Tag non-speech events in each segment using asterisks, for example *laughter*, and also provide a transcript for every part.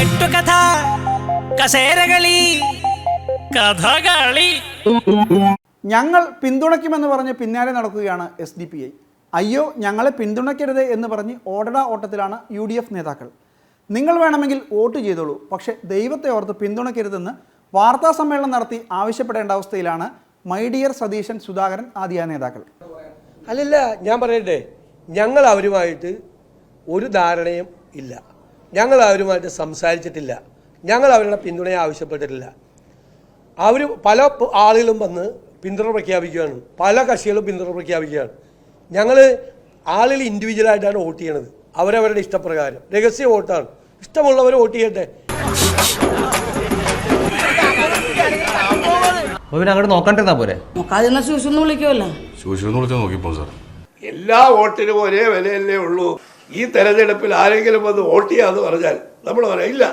കെട്ടുകഥ കസേരകളി കഥകളി. ഞങ്ങൾ പിന്തുണയ്ക്കുമെന്ന് പറഞ്ഞ് പിന്നാലെ നടക്കുകയാണ് എസ് ഡി പി ഐ അയ്യോ ഞങ്ങളെ പിന്തുണയ്ക്കരുത് എന്ന് പറഞ്ഞ് ഓടട ഓട്ടത്തിലാണ് യു ഡി എഫ് നേതാക്കൾ. നിങ്ങൾ വേണമെങ്കിൽ വോട്ട് ചെയ്തോളൂ പക്ഷേ ദൈവത്തെ ഓർത്ത് പിന്തുണയ്ക്കരുതെന്ന് വാർത്താ സമ്മേളനം നടത്തി ആവശ്യപ്പെടേണ്ട അവസ്ഥയിലാണ് മൈ ഡിയർ സതീശൻ സുധാകരൻ ആദ്യ നേതാക്കൾ. അല്ലല്ല ഞാൻ പറയട്ടെ ഞങ്ങൾ അവരുമായിട്ട് ഒരു ധാരണയും ഇല്ല. ഞങ്ങൾ അവരുമായിട്ട് സംസാരിച്ചിട്ടില്ല. ഞങ്ങൾ അവരുടെ പിന്തുണയെ ആവശ്യപ്പെട്ടിട്ടില്ല. അവർ പല ആളുകളും വന്ന് പിന്തുണ പ്രഖ്യാപിക്കുകയാണ്. പല കക്ഷികളും പിന്തുണ പ്രഖ്യാപിക്കുകയാണ്. ഞങ്ങൾ ആളുകൾ ഇൻഡിവിജ്വലായിട്ടാണ് വോട്ട് ചെയ്യണത്. അവരവരുടെ ഇഷ്ടപ്രകാരം. രഹസ്യ വോട്ടാണ്. ഇഷ്ടമുള്ളവർ വോട്ട് ചെയ്യട്ടെ. പിന്നെ അങ്ങോട്ട് നോക്കണ്ടിരുന്നാ പോരെ? നോക്കാതിരുന്ന ശൂശു എന്ന് വിളിക്കുമല്ലോ ശൂശിന്ന് വിളിച്ചാൽ നോക്കിപ്പോ സാർ എല്ലാ വോട്ടിനും ഒരേ വിലയല്ലേ ഉള്ളൂ. ഈ തെരഞ്ഞെടുപ്പിൽ ആരെങ്കിലും വന്ന് വോട്ട് ചെയ്യാന്ന് പറഞ്ഞാൽ നമ്മൾ പറയാം ഇല്ല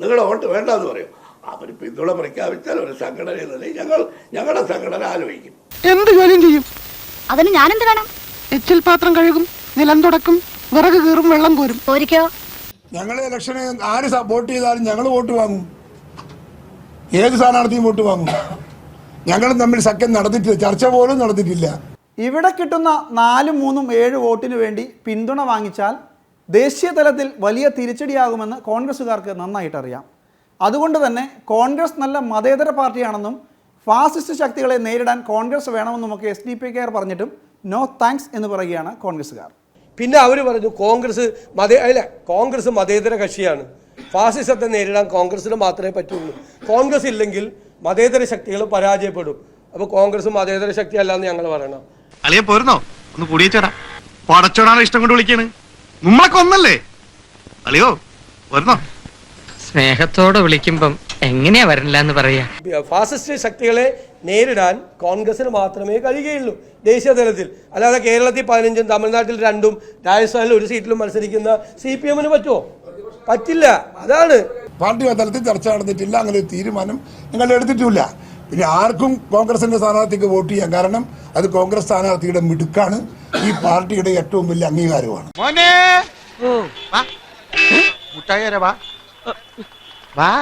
നിങ്ങളുടെ വോട്ട് വേണ്ട എന്ന് പറയും. അവർ പിന്തുണ പ്രഖ്യാപിച്ചാൽ ഒരു സംഘടന നിലയിൽ ഞങ്ങൾ ഞങ്ങളുടെ സംഘടന ആലോചിക്കും. എന്ത് ജോലിയും ചെയ്യും? അതിന് ഞാൻ എന്ത് വേണം? എച്ചിൽ പാത്രം കഴുകും നിലം തുടക്കും വിറക് കീറും വെള്ളം കോരും. പോരിക്കോ ഞങ്ങളെ ഇലക്ഷന് ആര് സപ്പോർട്ട് വോട്ട് ചെയ്താലും ഞങ്ങൾ വോട്ട് വാങ്ങും. ഏത് സ്ഥാനാർത്ഥിയും വോട്ട് വാങ്ങും. ഞങ്ങളും തമ്മിൽ സഖ്യം നടത്തിയിട്ടില്ല ചർച്ച പോലും നടത്തിയിട്ടില്ല ഇവിടെ കിട്ടുന്ന നാലും മൂന്നും ഏഴ് വോട്ടിന് വേണ്ടി പിന്തുണ വാങ്ങിച്ചാൽ ദേശീയ തലത്തിൽ വലിയ തിരിച്ചടിയാകുമെന്ന് കോൺഗ്രസ്സുകാർക്ക് നന്നായിട്ട് അറിയാം അതുകൊണ്ട് തന്നെ കോൺഗ്രസ് നല്ല മതേതര പാർട്ടിയാണെന്നും ഫാസിസ്റ്റ് ശക്തികളെ നേരിടാൻ കോൺഗ്രസ് വേണമെന്നുമൊക്കെ എസ് ഡി പി കെയർ പറഞ്ഞിട്ടും നോ താങ്ക്സ് എന്ന് പറയുകയാണ് കോൺഗ്രസ്സുകാർ. പിന്നെ അവർ പറഞ്ഞു കോൺഗ്രസ് മതേ അല്ല കോൺഗ്രസ് മതേതര കക്ഷിയാണ്. ഫാസിസത്തെ നേരിടാൻ കോൺഗ്രസിന് മാത്രമേ പറ്റുള്ളൂ. കോൺഗ്രസ് ഇല്ലെങ്കിൽ മതേതര ശക്തികൾ പരാജയപ്പെടും. അപ്പോൾ കോൺഗ്രസ് മതേതര ശക്തിയല്ല അല്ലാന്ന് ഞങ്ങൾ പറയണം. അളിയ പോരുന്നോ? ഒന്ന് കൂടിയേച്ചേടാ. പടച്ചോടാണ് ഇഷ്ടം കൊണ്ട് വിളിക്കാണ്. നമ്മളൊക്കെ ഒന്നല്ലേ? അളിയോ പോരുന്നോ സ്നേഹത്തോടെ വിളിക്കുമ്പം എങ്ങനെയാ വരണില്ല എന്ന് പറയാ. ഫാസിസ്റ്റ് ശക്തികളെ നേരിടാൻ കോൺഗ്രസിന് മാത്രമേ കഴിയുകയുള്ളൂ ദേശീയ തലത്തിൽ. അല്ലാതെ കേരളത്തിൽ പതിനഞ്ചും തമിഴ്നാട്ടിൽ രണ്ടും രാജസ്ഥാനിൽ ഒരു സീറ്റിലും മത്സരിക്കുന്ന സി പി എമ്മിന് പറ്റുമോ പറ്റില്ല. അതാണ്. പാർട്ടി തലത്തിൽ ചർച്ച നടന്നിട്ടില്ല. അങ്ങനെ ഒരു തീരുമാനം ഞങ്ങൾ എടുത്തിട്ടില്ല. പിന്നെ ആർക്കും കോൺഗ്രസിന്റെ സ്ഥാനാർത്ഥിക്ക് വോട്ട് ചെയ്യാം. കാരണം അത് കോൺഗ്രസ് സ്ഥാനാർത്ഥിയുടെ മിടുക്കാണ്. ഈ പാർട്ടിയുടെ ഏറ്റവും വലിയ അംഗീകാരമാണ് മോനെ! മുട്ടായി വാ. വാ.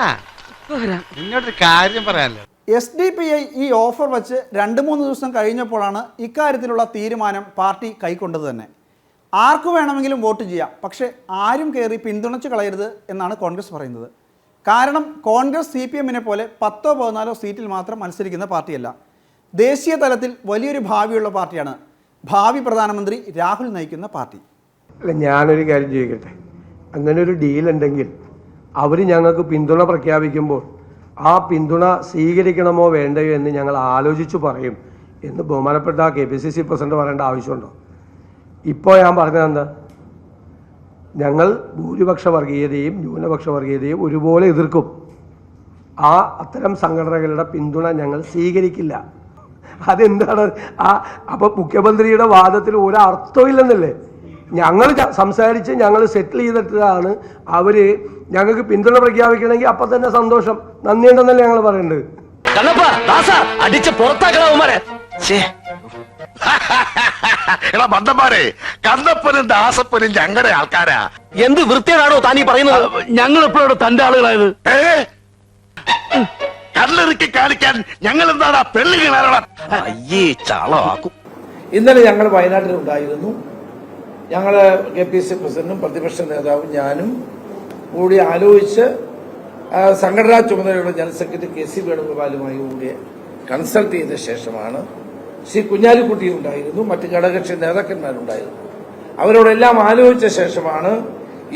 നിന്നോടൊരു കാര്യം പറയാനല്ലോ എസ് ഡി പി ഐ ഈ ഓഫർ വച്ച് രണ്ട് മൂന്ന് ദിവസം കഴിഞ്ഞപ്പോഴാണ് ഇക്കാര്യത്തിലുള്ള തീരുമാനം പാർട്ടി കൈക്കൊണ്ടത് തന്നെ. ആർക്കു വേണമെങ്കിലും വോട്ട് ചെയ്യാം. പക്ഷേ ആരും കയറി പിന്തുണച്ച് കളയരുത് എന്നാണ് കോൺഗ്രസ് പറയുന്നത്. കാരണം കോൺഗ്രസ് സി പി എമ്മിനെ പോലെ പത്തോ പതിനാലോ സീറ്റിൽ മാത്രം മത്സരിക്കുന്ന പാർട്ടിയല്ല. ദേശീയ തലത്തിൽ വലിയൊരു ഭാവിയുള്ള പാർട്ടിയാണ്. ഭാവി പ്രധാനമന്ത്രി രാഹുൽ നയിക്കുന്ന പാർട്ടി. അല്ല ഞാനൊരു കാര്യം ചോദിക്കട്ടെ? അങ്ങനെ ഒരു ഡീൽ ഉണ്ടെങ്കിൽ അവർ ഞങ്ങൾക്ക് പിന്തുണ പ്രഖ്യാപിക്കുമ്പോൾ ആ പിന്തുണ സ്വീകരിക്കണമോ വേണ്ടയോ എന്ന് ഞങ്ങൾ ആലോചിച്ച് പറയും എന്ന് ബഹുമാനപ്പെട്ട K P C C president പറയേണ്ട ആവശ്യമുണ്ടോ? ഇപ്പോൾ ഞാൻ പറഞ്ഞത് എന്താ ഞങ്ങൾ ഭൂരിപക്ഷ വർഗീയതയും ന്യൂനപക്ഷ വർഗീയതയും ഒരുപോലെ എതിർക്കും. ആ അത്തരം സംഘടനകളുടെ പിന്തുണ ഞങ്ങൾ സ്വീകരിക്കില്ല. അതെന്താണ്? ആ അപ്പൊ മുഖ്യമന്ത്രിയുടെ വാദത്തിൽ ഒരു ഇല്ലെന്നല്ലേ? ഞങ്ങൾ സംസാരിച്ച് ഞങ്ങൾ സെറ്റിൽ ചെയ്തിട്ടാണ് അവർ ഞങ്ങൾക്ക് പിന്തുണ പ്രഖ്യാപിക്കണമെങ്കിൽ അപ്പൊ തന്നെ സന്തോഷം. നന്ദിയുണ്ടെന്നല്ലേ ഞങ്ങൾ പറയേണ്ടത് അടിച്ച് പുറത്താക്കണവന്മാരെ *laughs* എടാ ബന്ധന്മാരെ കന്നപ്പനും ദാസപ്പനും ഞങ്ങളുടെ ആൾക്കാരാ. എന്ത് വൃത്തിയാണോ താനീ പറയുന്നത്? ഞങ്ങൾ എപ്പോഴും തന്റെ ആളുകളായത്? ഏ? കല്ലെറുക്കി കാണിക്കാൻ ഞങ്ങൾ എന്താണ് പെണ്ണു അയ്യേ ചാളമാക്കും ഇന്നലെ ഞങ്ങൾ വയനാട്ടിലുണ്ടായിരുന്നു ഞങ്ങൾ കെ പി സി പ്രസിഡന്റും പ്രതിപക്ഷ നേതാവും ഞാനും കൂടി ആലോചിച്ച് സംഘടനാ ചുമതലയുള്ള ജനറൽ സെക്രട്ടറി കെ സി വേണുഗോപാലുമായി കൂടി കൺസൾട്ട് ചെയ്ത ശേഷമാണ് ശ്രീ കുഞ്ഞാലിക്കുട്ടി ഉണ്ടായിരുന്നു മറ്റ് ഘടകകക്ഷി നേതാക്കന്മാരുണ്ടായിരുന്നു. അവരോടെല്ലാം ആലോചിച്ച ശേഷമാണ്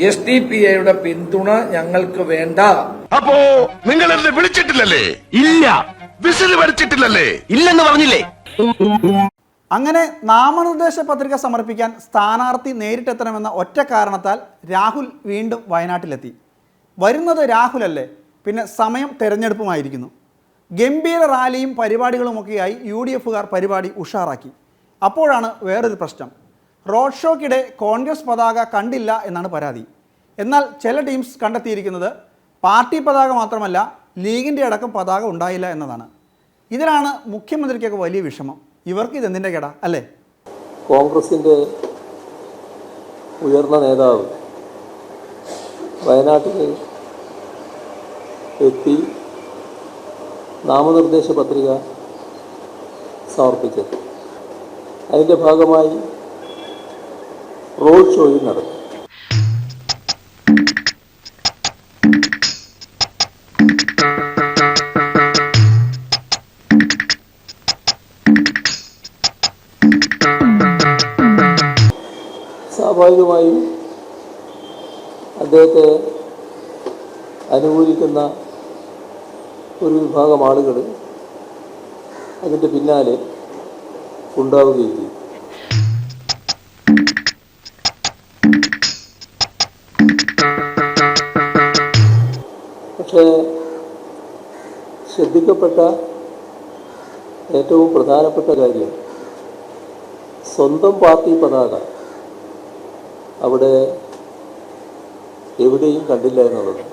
എസ് ഡി പി ഐയുടെ പിന്തുണ ഞങ്ങൾക്ക് വേണ്ട. അപ്പോ നിങ്ങൾ എന്നെ വിളിച്ചിട്ടില്ലല്ലേ? ഇല്ല. വിസിൽ വരച്ചിട്ടില്ലല്ലേ? ഇല്ലെന്ന് പറഞ്ഞില്ലേ? അങ്ങനെ നാമനിർദ്ദേശ പത്രിക സമർപ്പിക്കാൻ സ്ഥാനാർത്ഥി നേരിട്ടെത്തണമെന്ന ഒറ്റ കാരണത്താൽ രാഹുൽ വീണ്ടും വയനാട്ടിലെത്തി. വരുന്നത് രാഹുലല്ലേ പിന്നെ സമയം തെരഞ്ഞെടുപ്പുമായിരിക്കുന്നു. ഗംഭീര റാലിയും പരിപാടികളുമൊക്കെയായി യു ഡി എഫുകാർ പരിപാടി ഉഷാറാക്കി. അപ്പോഴാണ് വേറൊരു പ്രശ്നം. റോഡ് ഷോക്കിടെ കോൺഗ്രസ് പതാക കണ്ടില്ല എന്നാണ് പരാതി. എന്നാൽ ചില ടീംസ് കണ്ടെത്തിയിരിക്കുന്നത് പാർട്ടി പതാക മാത്രമല്ല ലീഗിന്റെ അടക്കം പതാക ഉണ്ടായില്ല എന്നതാണ്. ഇതിലാണ് മുഖ്യമന്ത്രിക്കൊക്കെ വലിയ വിഷമം. ഇവർക്ക് ഇതെന്തിന്റെ കേട അല്ലേ? കോൺഗ്രസിന്റെ ഉയർന്ന നേതാവ് വയനാട്ടിൽ എത്തി നാമനിർദ്ദേശ പത്രിക സമർപ്പിച്ചത്. അതിന്റെ ഭാഗമായി റോഡ് ഷോയും നടത്തി സ്വാഭാവികമായും അദ്ദേഹത്തെ അനുകൂലിക്കുന്ന ഒരു വിഭാഗം ആളുകൾ അതിന്റെ പിന്നാലെ ഉണ്ടാവുകയും ചെയ്യും. പക്ഷേ ശ്രദ്ധിക്കപ്പെട്ട ഏറ്റവും പ്രധാനപ്പെട്ട കാര്യം സ്വന്തം പാർട്ടി പതാക അവിടെ എവിടെയും കണ്ടില്ല എന്നുള്ളത്.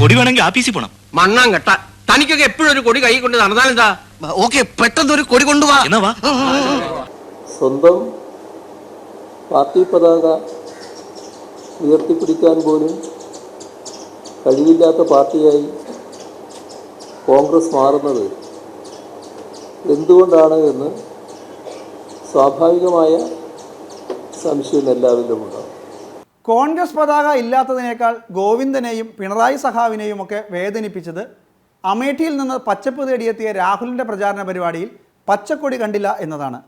കൊടി വേണമെങ്കിൽ ആഫീസിൽ പോണം. മണ്ണാൻ കെട്ട. തനിക്കൊക്കെ എപ്പോഴും ഒരു കൊടി കൈ കൊണ്ട് നടന്നാലെന്താ? ഓക്കെ പെട്ടെന്ന് ഒരു കൊടി കൊണ്ടുപോവാ എന്നാ വാ. സ്വന്തം പാർട്ടി പതാക ഉയർത്തിപ്പിടിക്കാൻ പോലും കഴിവില്ലാത്ത പാർട്ടിയായി കോൺഗ്രസ് മാറുന്നത് എന്തുകൊണ്ടാണ് എന്ന് സ്വാഭാവികമായ സംശയം എല്ലാവരിലും ഉണ്ടാകും കോൺഗ്രസ് പതാക ഇല്ലാത്തതിനേക്കാൾ ഗോവിന്ദനെയും പിണറായി സഖാവിനെയും ഒക്കെ വേദനിപ്പിച്ചത് അമേഠിയിൽ നിന്ന് പച്ചപ്പ് തേടിയെത്തിയ രാഹുലിന്റെ പ്രചാരണ പരിപാടിയിൽ പച്ചക്കൊടി കണ്ടില്ല എന്നതാണ്.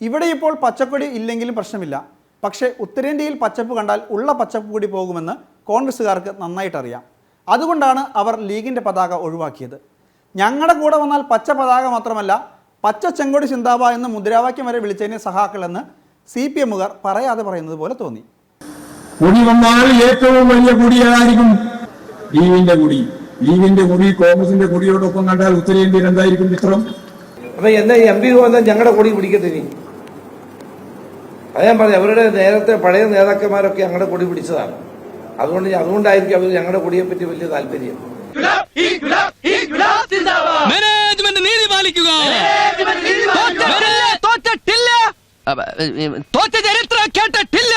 ഇവിടെ ഇപ്പോൾ പച്ചക്കൊടി ഇല്ലെങ്കിലും പ്രശ്നമില്ല. പക്ഷേ ഉത്തരേന്ത്യയിൽ പച്ചപ്പ് കണ്ടാൽ ഉള്ള പച്ചപ്പ് കൂടി പോകുമെന്ന് കോൺഗ്രസ്സുകാർക്ക് നന്നായിട്ടറിയാം. അതുകൊണ്ടാണ് അവർ ലീഗിന്റെ പതാക ഒഴിവാക്കിയത്. ഞങ്ങളുടെ കൂടെ വന്നാൽ പച്ച പതാക മാത്രമല്ല പച്ച ചെങ്കൊടി ചിന്താബ എന്ന് മുദ്രാവാക്യം വരെ വിളിച്ചതിനെ സഹാക്കളെന്ന് സി പി എമ്മുകാർ പറയാതെ പറയുന്നത് പോലെ തോന്നി. കുടി വന്നാൽ ഏറ്റവും വലിയ കുടിയായിരിക്കും ലീവിന്റെ കുടി. ലീവിന്റെ കുടി കോൺഗ്രസിന്റെ കുടിയോടൊപ്പം കണ്ടാൽ ഉത്തരേന്ത്യയിൽ എന്തായിരിക്കും ചിത്രം അപ്പൊ എന്നെ എം പി വന്നാൽ ഞങ്ങളുടെ കുടി പിടിക്കട്ടെ ഇനി അത് ഞാൻ പറഞ്ഞു അവരുടെ നേരത്തെ പഴയ നേതാക്കന്മാരൊക്കെ ഞങ്ങളുടെ കൊടി പിടിച്ചതാണ്. അതുകൊണ്ട് അതുകൊണ്ടായിരിക്കും അവർ ഞങ്ങളുടെ കൊടിയെ പറ്റി വലിയ താല്പര്യം. മാനേജ്മെന്റ് നീതി പാലിക്കുക. തോറ്റ ചരിത്രം കേട്ടിട്ടില്ല.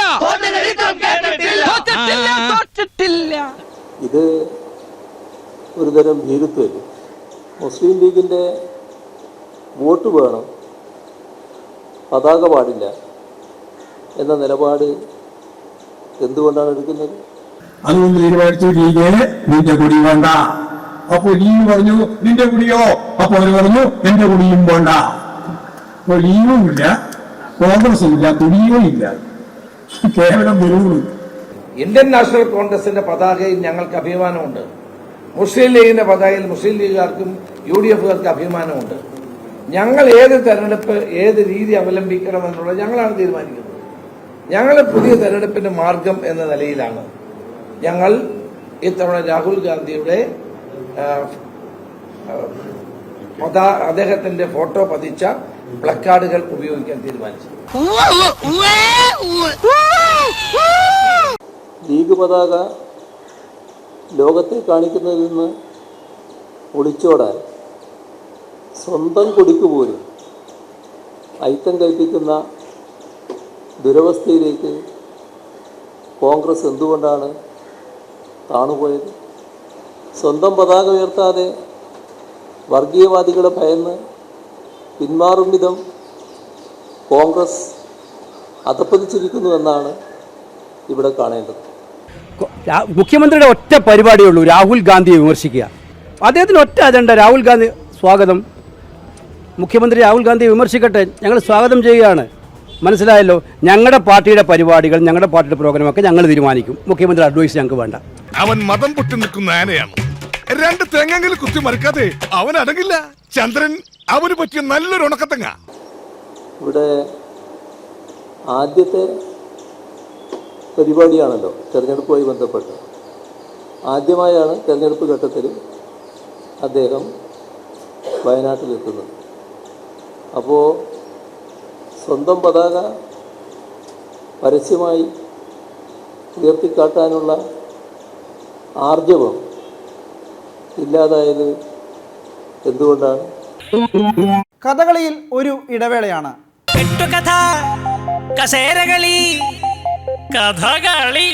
ഇത് ഒരുതരം ഭീരുത്വമല്ലേ മുസ്ലിം ലീഗിന്റെ വോട്ട് വേണം പതാക പാടില്ല എന്ന നിലപാട് എന്തുകൊണ്ടാണ് എടുക്കുന്നത്? അതുകൊണ്ട് തീരുമാനിച്ചു നിന്റെ കുടി വേണ്ട. അപ്പൊ ലീഗ് പറഞ്ഞു നിന്റെ കുടിയോ? അപ്പോൾ അവർ പറഞ്ഞു എന്റെ കുടിയും വേണ്ട. അപ്പൊ ലീഗും ഇല്ല കോൺഗ്രസും ഇല്ല കുടിയും ഇല്ല. കേവലം വെറുതെ ഇന്ത്യൻ നാഷണൽ കോൺഗ്രസിന്റെ പതാകയിൽ ഞങ്ങൾക്ക് അഭിമാനമുണ്ട്. മുസ്ലിം ലീഗിന്റെ പതാകയിൽ മുസ്ലിം ലീഗുകാർക്കും യു ഡി എഫുകാർക്ക് അഭിമാനമുണ്ട്. ഞങ്ങൾ ഏത് തെരഞ്ഞെടുപ്പ് ഏത് രീതി അവലംബിക്കണം എന്നുള്ളത് ഞങ്ങളാണ് തീരുമാനിക്കുന്നത്. ഞങ്ങൾ പുതിയ തെരഞ്ഞെടുപ്പിന്റെ മാർഗം എന്ന നിലയിലാണ്. ഞങ്ങൾ ഇത്തവണ രാഹുൽ ഗാന്ധിയുടെ അദ്ദേഹത്തിന്റെ ഫോട്ടോ പതിച്ച പ്ലക്കാർഡുകൾ ഉപയോഗിക്കാൻ തീരുമാനിച്ചത് ലീഗ് പതാക ലോകത്തെ കാണിക്കുന്നതിൽ നിന്ന് ഒളിച്ചോടാൻ സ്വന്തം കൊടിക്ക് പോലും ഐക്യം കൽപ്പിക്കുന്ന ദുരവസ്ഥയിലേക്ക് കോൺഗ്രസ് എന്തുകൊണ്ടാണ് താണുപോയത്? സ്വന്തം പതാക ഉയർത്താതെ വർഗീയവാദികളെ ഭയന്ന് പിന്മാറും വിധം കോൺഗ്രസ് അതപ്പതിച്ചിരിക്കുന്നുവെന്നാണ് ഇവിടെ കാണേണ്ടത്. മുഖ്യമന്ത്രിയുടെ ഒറ്റ പരിപാടിയേ ഉള്ളൂ രാഹുൽ ഗാന്ധിയെ വിമർശിക്കുക. അദ്ദേഹത്തിന് ഒറ്റ അജണ്ട രാഹുൽ ഗാന്ധി സ്വാഗതം. മുഖ്യമന്ത്രി രാഹുൽ ഗാന്ധിയെ വിമർശിക്കട്ടെ ഞങ്ങൾ സ്വാഗതം ചെയ്യുകയാണ്. മനസ്സിലായല്ലോ ഞങ്ങളുടെ പാർട്ടിയുടെ പരിപാടികൾ ഞങ്ങളുടെ പാർട്ടിയുടെ പ്രോഗ്രാമൊക്കെ ഞങ്ങൾ തീരുമാനിക്കും. മുഖ്യമന്ത്രി അഡ്വൈസ് ഞങ്ങൾക്ക് വേണ്ട. അവൻ മതം പൊട്ടി നിൽക്കുന്ന ആനയാണ്. രണ്ട് തെങ്ങെങ്കിലും കുത്തി മറിക്കാതെ അവൻ അടങ്ങില്ല. ചന്ദ്രൻ അവന് പറ്റിയ നല്ലൊരു ഉണക്കത്തങ്ങ. ഇവിടെ ആദ്യത്തെ പരിപാടിയാണല്ലോ. തെരഞ്ഞെടുപ്പുമായി ബന്ധപ്പെട്ട്. ആദ്യമായാണ് തെരഞ്ഞെടുപ്പ് ഘട്ടത്തിൽ അദ്ദേഹം വയനാട്ടിലെത്തുന്നത്. അപ്പോൾ സ്വന്തം പതാക പരസ്യമായി ഉയർത്തിക്കാട്ടാനുള്ള ആർജവം ഇല്ലാതായത് എന്തുകൊണ്ടാണ്? കഥകളിയിൽ ഒരു ഇടവേളയാണ്. കഥ കസേരകളി കഥകളി.